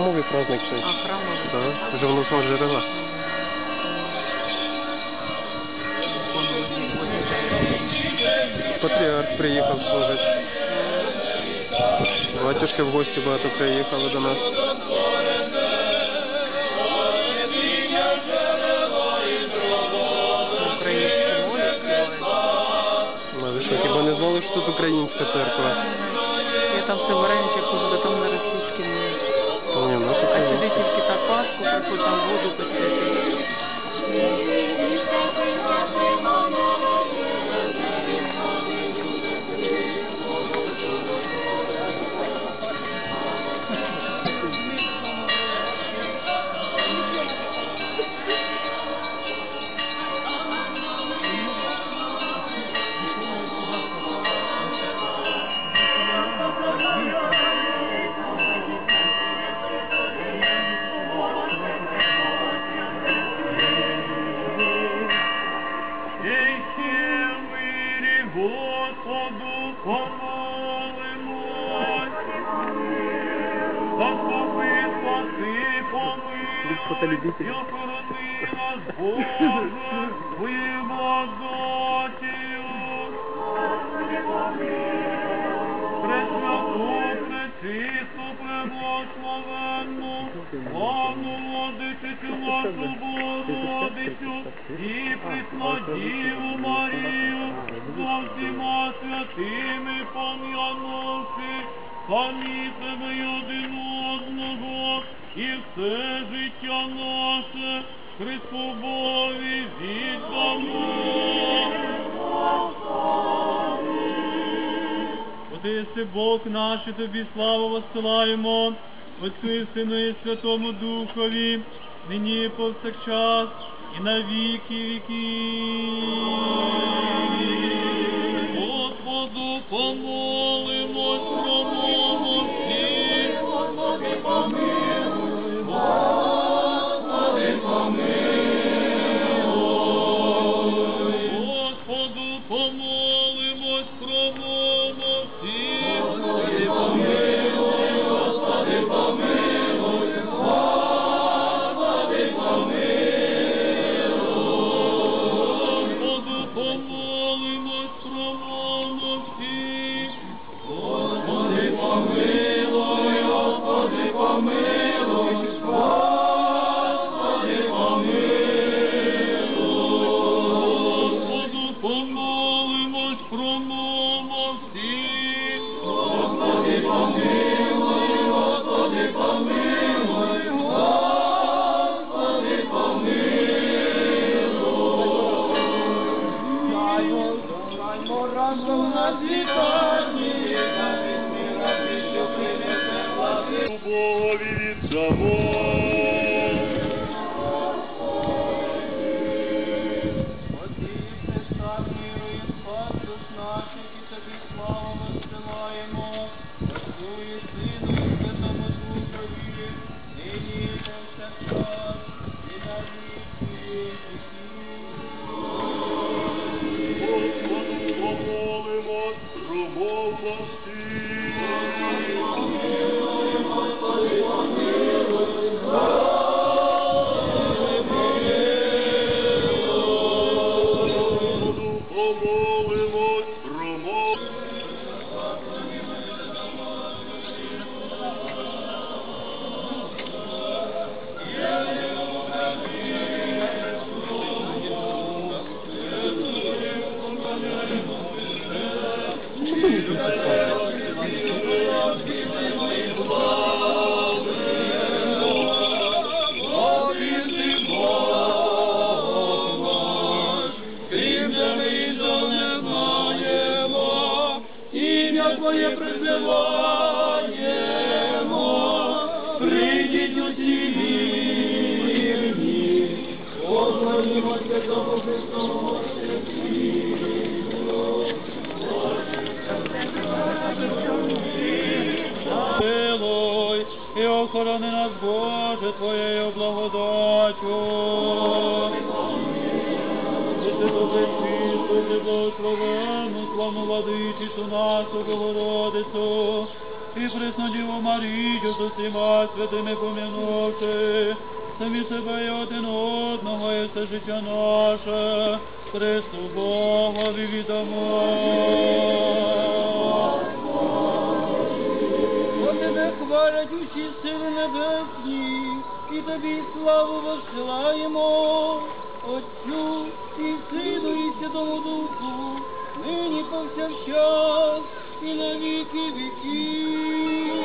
А, храмовий праздник ще. А, храмовий. Да, вже воно знову джерела. Патріарх приїхав служить. Батюшки в гості багато приїхали до нас. Хіба не знали, що тут українська церква? Я там все вареники кожу, там на російській мові. Ні, ну тут А сюди тільки так Пасху, приходь там воду пити. Помилуй, і охорони нас, Боже, Твоєю благодатію. Пресвяту, пречисту, преблагословенну, славну нашу Богородицю і Преснодіву Марію, за всіма святими пом'янувши, самі себе один одного, і все життя наше Христу Богові віддамо. Отиси Бог наш, тобі славу воссилаємо, Отцю і Сину і Святому Духові, нині і повсякчас, і на віки віків. Господу помолимось, промовимо всі. Господи помилуй, Господи помилуй. Господу помолимось, промовимо Богові від Господу Твоє призиваємо, прийдіть усі вірні, Господи, Святого Христового охорони нас, Боже, Твоєю благодаттю. Ти добре чисту, ти благословенну, славну владичицю нашу Богородицю, і Преснодіву Марію з усіма святими помінувши, самі себе і один одного, і все життя наше, Христу Богові віддамо. Небесні, і тобі славу висилаємо, Отцю і Сину, і Святому Духу, нині повсякчас і на віки віків.